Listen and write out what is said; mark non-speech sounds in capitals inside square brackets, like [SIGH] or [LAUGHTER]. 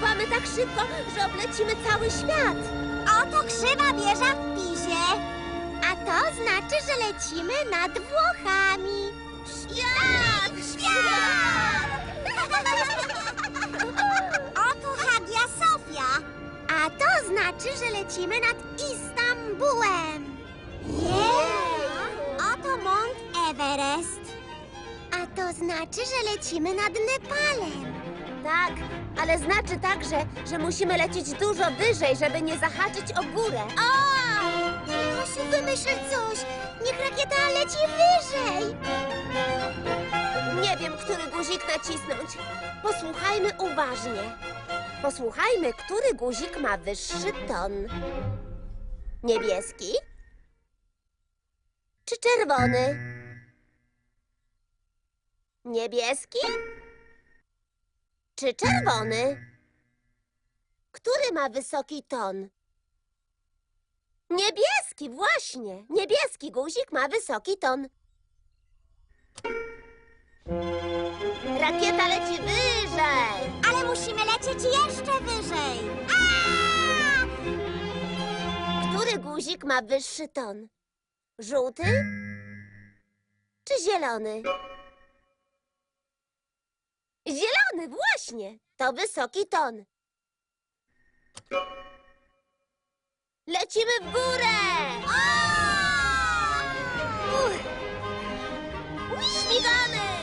Mamy tak szybko, że oblecimy cały świat. Oto krzywa wieża w Pizie. A to znaczy, że lecimy nad Włochami. Świat! Świat! [LAUGHS] Oto Hagia Sofia. A to znaczy, że lecimy nad Istambułem. Oto Mont Everest. A to znaczy, że lecimy nad Nepalem. Tak, ale znaczy także, że musimy lecieć dużo wyżej, żeby nie zahaczyć o górę. O! Musisz wymyśleć coś. Niech rakieta leci wyżej. Nie wiem, który guzik nacisnąć. Posłuchajmy uważnie. Posłuchajmy, który guzik ma wyższy ton. Niebieski? Czy czerwony? Niebieski? Czy czerwony? Który ma wysoki ton? Niebieski, właśnie. Niebieski guzik ma wysoki ton. Rakieta leci wyżej. Ale musimy lecieć jeszcze wyżej. Który guzik ma wyższy ton? Żółty czy zielony? Właśnie. To wysoki ton. Lecimy w górę. Uch. Śmigamy.